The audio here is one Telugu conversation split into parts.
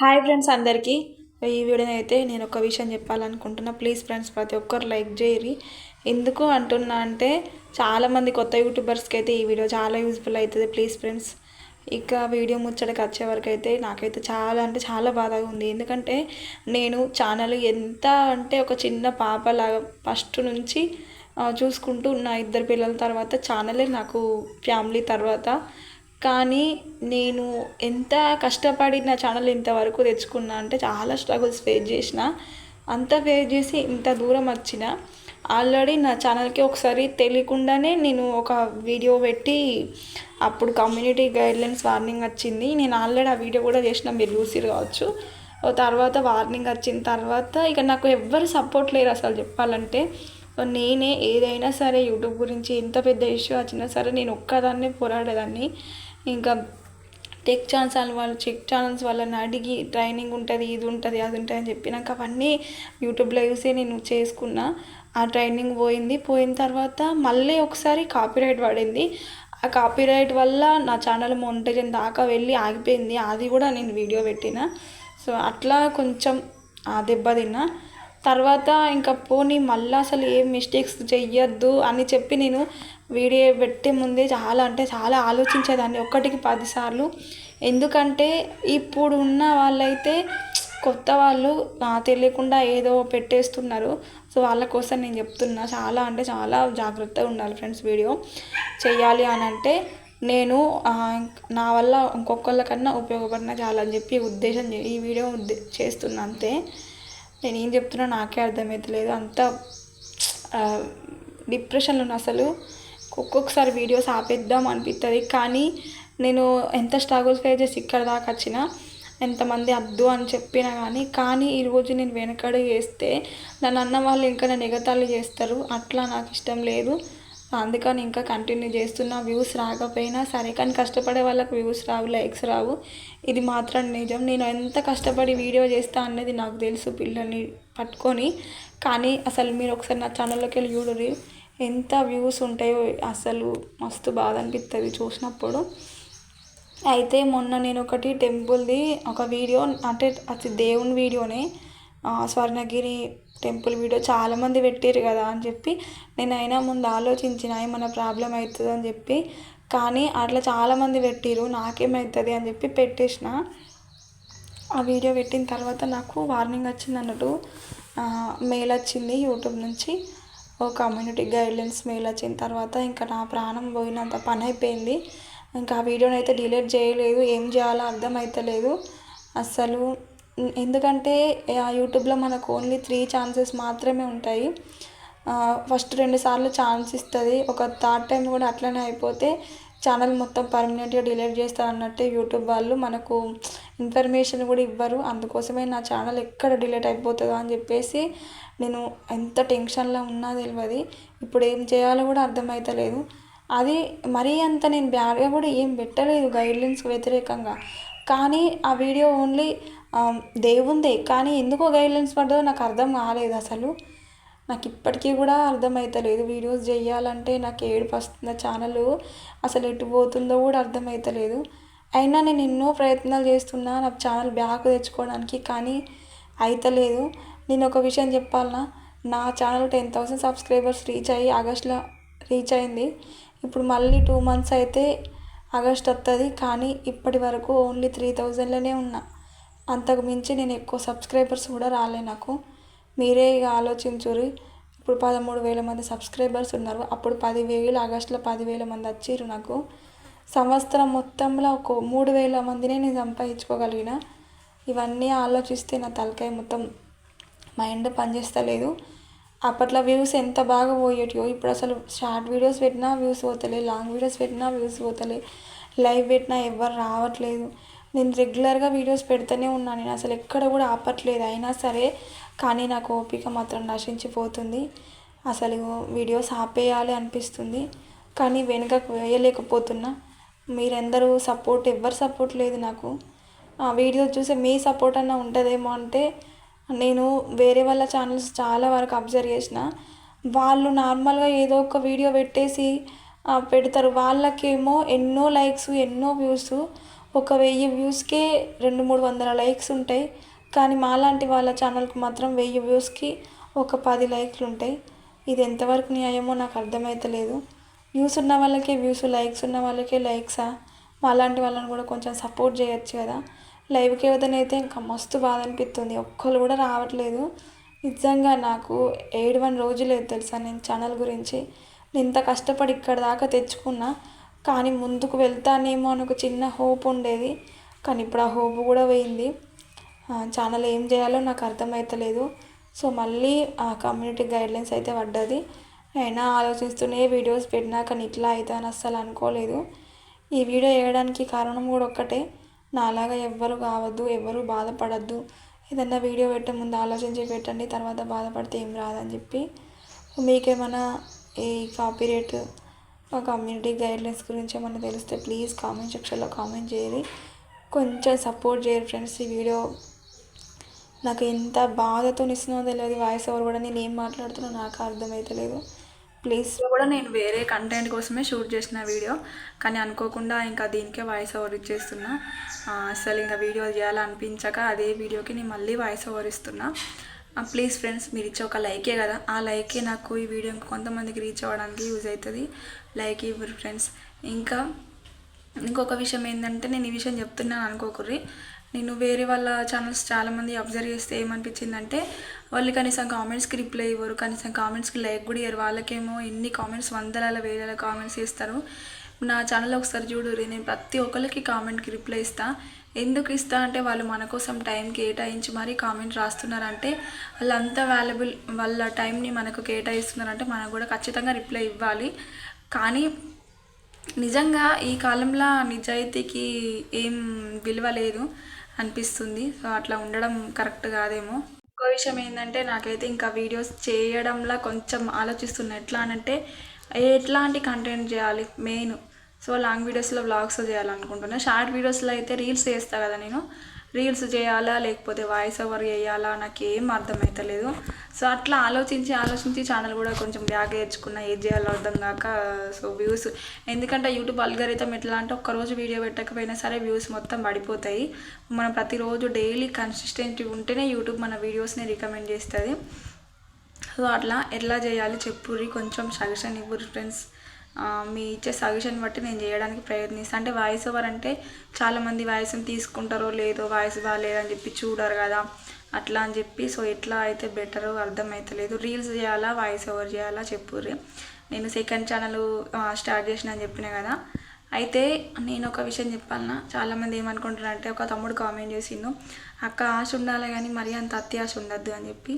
హాయ్ ఫ్రెండ్స్ అందరికీ. ఈ వీడియోని అయితే నేను ఒక విషయం చెప్పాలనుకుంటున్నా. ప్లీజ్ ఫ్రెండ్స్ ప్రతి ఒక్కరు లైక్ చేయరి ఎందుకు అంటున్నా అంటే చాలామంది కొత్త యూట్యూబర్స్కి అయితే ఈ వీడియో చాలా యూజ్ఫుల్ అవుతుంది. ప్లీజ్ ఫ్రెండ్స్ ఇక వీడియో ముచ్చటకి వచ్చే వరకు అయితే నాకైతే చాలా అంటే చాలా బాధగా ఉంది. ఎందుకంటే నేను ఛానల్ ఎంత అంటే ఒక చిన్న పాపలాగా ఫస్ట్ నుంచి చూసుకుంటూ నా ఇద్దరు పిల్లల తర్వాత ఛానలే నాకు ఫ్యామిలీ తర్వాత కానీ నేను ఎంత కష్టపడి నా ఛానల్ ఇంతవరకు తెచ్చుకున్నా అంటే చాలా స్ట్రగుల్స్ ఫేస్ చేసిన. అంత ఫేస్ చేసి ఇంత దూరం వచ్చిన. ఆల్రెడీ నా ఛానల్కి ఒకసారి తెలియకుండానే నేను ఒక వీడియో పెట్టి అప్పుడు కమ్యూనిటీ గైడ్లైన్స్ వార్నింగ్ వచ్చింది. నేను ఆల్రెడీ ఆ వీడియో కూడా చేసిన మీరు చూసిరు కావచ్చు. తర్వాత వార్నింగ్ వచ్చిన తర్వాత ఇక నాకు ఎవ్వరు సపోర్ట్ లేరు అసలు చెప్పాలంటే. నేనే ఏదైనా సరే యూట్యూబ్ గురించి ఎంత పెద్ద ఇష్యూ వచ్చినా సరే నేను ఒక్కదాన్నే పోరాడేదాన్ని. ఇంకా టెక్ ఛానల్స్ వాళ్ళు చెక్ ఛానల్స్ వాళ్ళని అడిగి ట్రైనింగ్ ఉంటుంది ఇది ఉంటుంది అది ఉంటుంది అని చెప్పి నాకు అవన్నీ యూట్యూబ్లో చూసి నేను చేసుకున్నా. ఆ ట్రైనింగ్ పోయింది. పోయిన తర్వాత మళ్ళీ ఒకసారి కాపీరైట్ పడింది. ఆ కాపీరైట్ వల్ల నా ఛానల్ మొంటేజన్ దాకా వెళ్ళి ఆగిపోయింది. అది కూడా నేను వీడియో పెట్టిన. సో అట్లా కొంచెం ఆ దెబ్బ తిన్నా. తర్వాత ఇంకా పోనీ మళ్ళీ అసలు ఏం మిస్టేక్స్ చెయ్యొద్దు అని చెప్పి నేను వీడియో పెట్టే ముందే చాలా అంటే చాలా ఆలోచించేదాన్ని ఒకటికి పదిసార్లు. ఎందుకంటే ఇప్పుడు ఉన్న వాళ్ళైతే కొత్త వాళ్ళు నా తెలియకుండా ఏదో పెట్టేస్తున్నారు. సో వాళ్ళ కోసం నేను చెప్తున్నా చాలా అంటే చాలా జాగ్రత్తగా ఉండాలి ఫ్రెండ్స్ వీడియో. చేయాలి అని అంటే నేను నా వల్ల ఇంకొకళ్ళకన్నా ఉపయోగపడిన చాలా అని చెప్పి ఉద్దేశం చే- ఈ వీడియో ఉద్దే చేస్తున్నా అంతే. నేను ఏం చెప్తున్నా నాకే అర్థమవుతలేదు అంత డిప్రెషన్లో అసలు. ఒక్కొక్కసారి వీడియోస్ ఆపేద్దాం అనిపిస్తుంది కానీ నేను ఎంత స్ట్రగుల్ ఫేస్ చేసి ఇక్కడ దాకా వచ్చినా ఎంతమంది అద్దు అని చెప్పినా కానీ కానీ ఈరోజు నేను వెనకడు చేస్తే నన్ను అన్న వాళ్ళు ఇంకా నన్ను ఎగతాళి చేస్తారు. అట్లా నాకు ఇష్టం లేదు. అందుకని ఇంకా కంటిన్యూ చేస్తున్నా. వ్యూస్ రాకపోయినా సరే కానీ కష్టపడే వాళ్ళకి వ్యూస్ రావు లైక్స్ రావు. ఇది మాత్రం నిజం. నేను ఎంత కష్టపడి వీడియో చేస్తా అన్నది నాకు తెలుసు పిల్లల్ని పట్టుకొని. కానీ అసలు మీరు ఒకసారి నా ఛానల్లోకి వెళ్ళి చూడరు ఎంత వ్యూస్ ఉంటాయో అసలు మస్తు బాధ అనిపిస్తుంది చూసినప్పుడు. అయితే మొన్న నేను ఒకటి టెంపుల్ది ఒక వీడియో అంటే అది దేవుని వీడియోనే స్వర్ణగిరి టెంపుల్ వీడియో చాలామంది పెట్టారు కదా అని చెప్పి నేను అయినా ముందు ఆలోచించిన ఏమైనా ప్రాబ్లం అవుతుంది అని చెప్పి కానీ అట్లా చాలామంది పెట్టిరు నాకేమవుతుంది అని చెప్పి పెట్టేసిన. ఆ వీడియో పెట్టిన తర్వాత నాకు వార్నింగ్ వచ్చింది అన్నట్టు మెయిల్ వచ్చింది యూట్యూబ్ నుంచి. ఓ కమ్యూనిటీ గైడ్లైన్స్ మెయిల్ వచ్చిన తర్వాత ఇంకా నా ప్రాణం పోయినంత పని అయిపోయింది ఇంకా ఆ వీడియోని అయితే డిలీట్ చేయలేదు ఏం చేయాలో అర్థం అవుతలేదు అసలు ఎందుకంటే ఆ యూట్యూబ్లో మనకు ఓన్లీ త్రీ ఛాన్సెస్ మాత్రమే ఉంటాయి. ఫస్ట్ రెండు సార్లు ఛాన్స్ ఇస్తుంది. ఒక థర్డ్ టైం కూడా అట్లనే అయిపోతే ఛానల్ మొత్తం పర్మనెంట్గా డిలీట్ చేస్తారు అన్నట్టే యూట్యూబ్ వాళ్ళు మనకు ఇన్ఫర్మేషన్ కూడా ఇవ్వరు. అందుకోసమే నా ఛానల్ ఎక్కడ డిలీట్ అయిపోతుందో అని చెప్పేసి నేను ఎంత టెన్షన్లో ఉన్నా తెలియదు ఇప్పుడు ఏం చేయాలో కూడా అర్థమవుతలేదు అది మరీ అంత నేను బ్యాడ్గా కూడా ఏం పెట్టలేదు గైడ్లైన్స్కి వ్యతిరేకంగా. కానీ ఆ వీడియో ఓన్లీ దేవుందే. కానీ ఎందుకో గైడ్లైన్స్ పడ్డదో నాకు అర్థం కాలేదు అసలు. నాకు ఇప్పటికీ కూడా అర్థమవుతలేదు వీడియోస్ చేయాలంటే నాకు ఏడుపు వస్తుంది ఛానల్? అసలు ఎటు పోతుందో కూడా అర్థమవుతలేదు అయినా నేను ఎన్నో ప్రయత్నాలు చేస్తున్నా నా ఛానల్ బ్యాక్ తెచ్చుకోవడానికి కానీ అయితలేదు. నేను ఒక విషయం చెప్పాలన్నా నా channel ten thousand subscribers reach అయ్యి ఆగస్ట్లో రీచ్ అయింది. ఇప్పుడు మళ్ళీ టూ మంత్స్ అయితే ఆగస్ట్ వస్తుంది కానీ ఇప్పటి వరకు ఓన్లీ త్రీ థౌజండ్లోనే ఉన్నా. అంతకు మించి నేను ఎక్కువ సబ్స్క్రైబర్స్ కూడా రాలే నాకు. మీరే ఇక ఆలోచించుర్రి. ఇప్పుడు పదమూడు వేల మంది సబ్స్క్రైబర్స్ ఉన్నారు. అప్పుడు పదివేలు ఆగస్టులో పదివేల మంది వచ్చిర్రు నాకు. సంవత్సరం మొత్తంలో ఒక మూడు వేల మందినే నేను సంపాదించుకోగలిగిన ఇవన్నీ ఆలోచిస్తే నా తలకాయ మొత్తం మైండ్ పనిచేస్తలేదు. అప్పట్లో వ్యూస్ ఎంత బాగా పోయేటివో ఇప్పుడు అసలు షార్ట్ వీడియోస్ పెట్టినా వ్యూస్ పోతలే లాంగ్ వీడియోస్ పెట్టినా వ్యూస్ పోతలే లైవ్ పెట్టినా ఎవరు రావట్లేదు. నేను రెగ్యులర్గా వీడియోస్ పెడుతూనే ఉన్నాను నేను అసలు ఎక్కడ కూడా ఆపట్లేదు. అయినా సరే కానీ నాకు ఓపిక మాత్రం నశించిపోతుంది. అసలు వీడియోస్ ఆపేయాలి అనిపిస్తుంది. కానీ వెనుకకు వేయలేకపోతున్నా. మీరందరూ సపోర్ట్ ఎవ్వరు సపోర్ట్ లేదు నాకు. ఆ వీడియో చూసి మీ సపోర్ట్ అన్న ఉంటుందేమో అంటే నేను వేరే వాళ్ళ ఛానల్స్ చాలా వరకు అబ్జర్వ్ చేసిన. వాళ్ళు నార్మల్గా ఏదో ఒక వీడియో పెట్టేసి పెడతారు. వాళ్ళకేమో ఎన్నో లైక్స్ ఎన్నో వ్యూస్ ఒక వెయ్యి వ్యూస్కే రెండు మూడు వందల లైక్స్ ఉంటాయి. కానీ మాలాంటి వాళ్ళ ఛానల్కి మాత్రం వెయ్యి వ్యూస్కి ఒక పది లైక్లు ఉంటాయి. ఇది ఎంతవరకు న్యాయమో నాకు అర్థమవుతలేదు వ్యూస్ ఉన్న వాళ్ళకే వ్యూస్ లైక్స్ ఉన్న వాళ్ళకే లైక్సా? అలాంటి వాళ్ళని కూడా కొంచెం సపోర్ట్ చేయొచ్చు కదా. లైవ్కి అయితే ఇంకా మస్తు బాధ అనిపిస్తుంది. ఒక్కరు కూడా రావట్లేదు. నిజంగా నాకు ఏడు వన్ రోజులేదు తెలుసా నేను ఛానల్ గురించి. నేను ఇంత కష్టపడి ఇక్కడ దాకా తెచ్చుకున్నా. కానీ ముందుకు వెళ్తానేమో అని ఒక చిన్న హోప్ ఉండేది. కానీ ఇప్పుడు ఆ హోప్ కూడా పోయింది. ఛానల్ ఏం చేయాలో నాకు అర్థమవుతలేదు సో మళ్ళీ ఆ కమ్యూనిటీ గైడ్లైన్స్ అయితే పడ్డది. అయినా ఆలోచిస్తూనే వీడియోస్ పెట్టినా కానీ ఇట్లా అవుతుందని అస్సలు అనుకోలేదు. ఈ వీడియో వేయడానికి కారణం కూడా ఒక్కటే. నాలాగా ఎవ్వరు కావద్దు ఎవరు బాధపడద్దు. ఏదన్నా వీడియో పెట్టే ముందు ఆలోచించి పెట్టండి తర్వాత బాధపడితే ఏం రాదని చెప్పి. మీకేమైనా ఈ కాపీరేట్ కమ్యూనిటీ గైడ్లైన్స్ గురించి ఏమైనా తెలిస్తే ప్లీజ్ కామెంట్ సెక్షన్లో కామెంట్ చేయరు కొంచెం సపోర్ట్ చేయరు ఫ్రెండ్స్ ఈ వీడియో. నాకు ఎంత బాధతో ఇస్తుందో తెలియదు వాయిస్ ఓవర్ కూడా నేను ఏం మాట్లాడుతున్నా నాకు అర్థమవుతలేదు ప్లీజ్ కూడా నేను వేరే కంటెంట్ కోసమే షూట్ చేసిన వీడియో. కానీ అనుకోకుండా ఇంకా దీనికే వాయిస్ ఓవర్ ఇచ్చేస్తున్నా. అసలు ఇంకా వీడియో చేయాలనిపించక అదే వీడియోకి నేను మళ్ళీ వాయిస్ ఓవర్ ఇస్తున్నా. ప్లీజ్ ఫ్రెండ్స్ మీరు ఇచ్చే ఒక లైకే కదా. ఆ లైకే నాకు ఈ వీడియో కొంతమందికి రీచ్ అవ్వడానికి యూజ్ అవుతుంది. లైక్ ఇవ్వరు ఫ్రెండ్స్. ఇంకా ఇంకొక విషయం ఏంటంటే నేను ఈ విషయం చెప్తున్నాను అనుకోకుర్రి నేను వేరే వాళ్ళ ఛానల్స్ చాలామంది అబ్జర్వ్ చేస్తే ఏమనిపించిందంటే వాళ్ళు కనీసం కామెంట్స్కి రిప్లై ఇవ్వరు కనీసం కామెంట్స్కి లైక్ కూడా ఇవ్వరు వాళ్ళకేమో ఎన్ని కామెంట్స్ వందల వేల కామెంట్స్ ఇస్తారు నా ఛానల్ ఒకసారి చూడు నేను ప్రతి ఒక్కరికి కామెంట్కి రిప్లై ఇస్తా. ఎందుకు ఇస్తా అంటే వాళ్ళు మన కోసం టైం కేటాయించి మరీ కామెంట్ రాస్తున్నారంటే వాళ్ళంతా వాల్యుబుల్ వాళ్ళ టైంని మనకు కేటాయిస్తున్నారంటే మనకు కూడా ఖచ్చితంగా రిప్లై ఇవ్వాలి. కానీ నిజంగా ఈ కాలంలో నిజాయితీకి ఏం విలువ లేదు. అనిపిస్తుంది. సో అట్లా ఉండడం కరెక్ట్ కాదేమో. ఇంకో విషయం ఏంటంటే నాకైతే ఇంకా వీడియోస్ చేయడంలో కొంచెం ఆలోచిస్తున్నా. ఎట్లా అంటే ఎట్లాంటి కంటెంట్ చేయాలి? మెయిన్. సో లాంగ్ వీడియోస్లో వ్లాగ్స్ చేయాలనుకుంటున్నా. షార్ట్ వీడియోస్లో అయితే రీల్స్ చేస్తా కదా నేను. రీల్స్ చేయాలా లేకపోతే వాయిస్ ఓవర్ చేయాలా నాకు ఏం అర్థమవుతలేదు సో అట్లా ఆలోచించి ఆలోచించి ఛానల్ కూడా కొంచెం బ్యాగ్ తెచ్చుకున్న ఏది చేయాలో అర్థం కాక సో వ్యూస్ ఎందుకంటే యూట్యూబ్ అల్గరితం ఎట్లా అంటే ఒక్కరోజు వీడియో పెట్టకపోయినా సరే వ్యూస్ మొత్తం పడిపోతాయి. మనం ప్రతిరోజు డైలీ కన్సిస్టెంట్ ఉంటేనే యూట్యూబ్ మన వీడియోస్ని రికమెండ్ చేస్తుంది. సో అట్లా ఎట్లా చేయాలి చెప్పుర్రి కొంచెం సజెషన్ ఇవ్వరు ఫ్రెండ్స్ మీ ఇచ్చే సజెషన్ బట్టి నేను చేయడానికి ప్రయత్నిస్తాను అంటే వాయిస్ ఓవర్ అంటే చాలామంది వాయిస్ని తీసుకుంటారో లేదో వాయిస్ బాగాలేదని చెప్పి చూడరు కదా. అట్లా అని చెప్పి సో ఎట్లా అయితే బెటరో అర్థమవుతలేదు రీల్స్ చేయాలా వాయిస్ ఓవర్ చేయాలా చెప్పుర్రి. నేను సెకండ్ ఛానల్ స్టార్ట్ చేసిన అని చెప్పిన కదా. అయితే నేను ఒక విషయం చెప్పాలన్నా చాలామంది ఏమనుకుంటారంటే ఒక తమ్ముడు కామెంట్ చేసిండు. అక్క ఆశ ఉండాలి కానీ మరీ అంత అత్యాశ ఉండద్దు అని చెప్పి.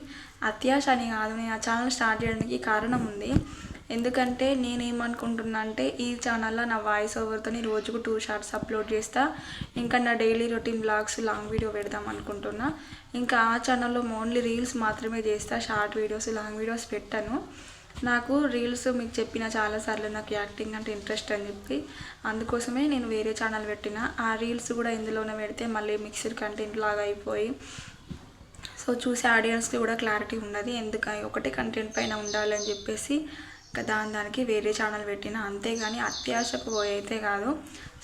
అత్యాశ అని కాదు నేను ఆ ఛానల్ స్టార్ట్ చేయడానికి కారణం ఉంది. ఎందుకంటే నేనేమనుకుంటున్నా అంటే ఈ ఛానల్లో నా వాయిస్ ఓవర్తోని రోజుకు టూ షార్ట్స్ అప్లోడ్ చేస్తా. ఇంకా నా daily routine blogs long video పెడదాం అనుకుంటున్నా. ఇంకా ఆ ఛానల్లో ఓన్లీ రీల్స్ మాత్రమే చేస్తా షార్ట్ వీడియోస్ లాంగ్ వీడియోస్ పెట్టాను. నాకు రీల్స్ మీకు చెప్పిన చాలాసార్లు నాకు యాక్టింగ్ అంటే ఇంట్రెస్ట్ అని చెప్పి. అందుకోసమే నేను వేరే ఛానల్ పెట్టిన. ఆ రీల్స్ కూడా ఇందులోనే పెడితే మళ్ళీ మిక్సర్ కంటెంట్ లాగా అయిపోయి. సో చూసే ఆడియన్స్కి కూడా క్లారిటీ ఉన్నది. ఎందుకు ఒకటే కంటెంట్ పైన ఉండాలని చెప్పేసి దాని దానికి వేరే ఛానల్ పెట్టిన. అంతేగాని అత్యాశకు పోయైతే కాదు.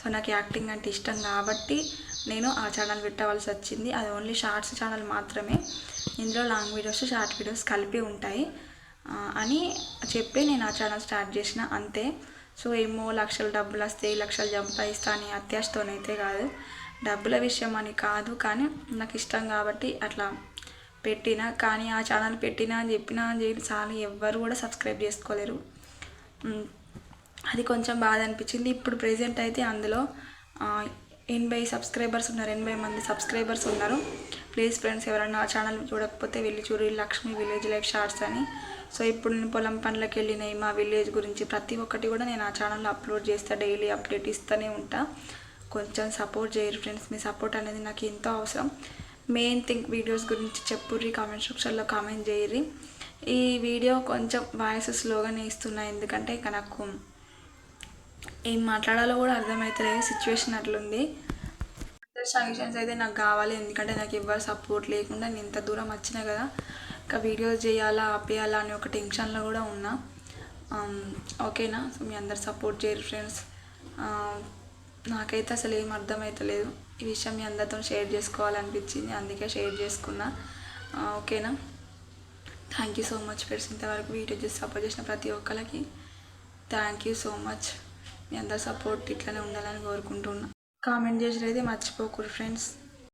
సో నాకు యాక్టింగ్ అంటే ఇష్టం కాబట్టి నేను ఆ ఛానల్ పెట్టవలసి వచ్చింది. అది ఓన్లీ షార్ట్స్ ఛానల్ మాత్రమే. ఇందులో లాంగ్ వీడియోస్ షార్ట్ వీడియోస్ కలిపి ఉంటాయి. అని చెప్పి నేను ఆ ఛానల్ స్టార్ట్ చేసిన. అంతే. సో ఏమో లక్షలు డబ్బులు వస్తాయి లక్షలు సంపాదిస్తా అని అత్యాశతోనైతే కాదు. డబ్బుల విషయం అని కాదు కానీ నాకు ఇష్టం కాబట్టి అట్లా పెట్టిన కానీ ఆ ఛానల్ పెట్టినా అని చెప్పినా అని చెప్పి చాలా ఎవ్వరు కూడా సబ్స్క్రైబ్ చేసుకోలేరు. అది కొంచెం బాధ అనిపించింది. ఇప్పుడు ప్రెజెంట్ అయితే అందులో ఎనభై సబ్స్క్రైబర్స్ ఉన్నారు. ఎనభై మంది సబ్స్క్రైబర్స్ ఉన్నారు. ప్లీజ్ ఫ్రెండ్స్ ఎవరైనా ఆ ఛానల్ చూడకపోతే వెళ్ళి చూడు. లక్ష్మి విలేజ్ లైఫ్ షార్ట్స్ అని. సో ఇప్పుడు నేను పొలం పనులకు వెళ్ళినాయి మా విలేజ్ గురించి ప్రతి ఒక్కటి కూడా నేను ఆ ఛానల్లో అప్లోడ్ చేస్తా. డైలీ అప్డేట్ ఇస్తూనే ఉంటా. కొంచెం సపోర్ట్ చేయరు ఫ్రెండ్స్. మీ సపోర్ట్ అనేది నాకు ఎంతో అవసరం. మెయిన్ థింగ్ వీడియోస్ గురించి చెప్పుర్రి కామెంట్ సెక్షన్లో కామెంట్ చేయరి ఈ వీడియో కొంచెం వాయిస్ స్లోగానే ఇస్తున్నాయి ఎందుకంటే ఇక నాకు ఏం మాట్లాడాలో కూడా అర్థమవుతలేదు సిచ్యువేషన్ అట్లుంది. సజెషన్స్ అయితే నాకు కావాలి ఎందుకంటే నాకు ఎవ్వరు సపోర్ట్ లేకుండా నేను ఇంత దూరం వచ్చినా కదా ఇంకా వీడియోస్ చేయాలా ఆపేయాలా అని ఒక టెన్షన్లో కూడా ఉన్నా. Um, ఓకేనా సో మీ అందరు సపోర్ట్ చేయరు ఫ్రెండ్స్ um, నాకైతే అసలు ఏం అర్థమవుతలేదు ఈ విషయం మీ అందరితో షేర్ చేసుకోవాలనిపించింది. అందుకే షేర్ చేసుకున్నా. ఓకేనా? Thank you so much friends ఇంతవరకు వీడియో చూసి సపోర్ట్ చేసిన ప్రతి ఒక్కరికి థ్యాంక్ యూ సో మచ్ మీ అందరి సపోర్ట్ ఇట్లనే ఉండాలని కోరుకుంటున్నా. కామెంట్ చేసినది మర్చిపోకూడదు ఫ్రెండ్స్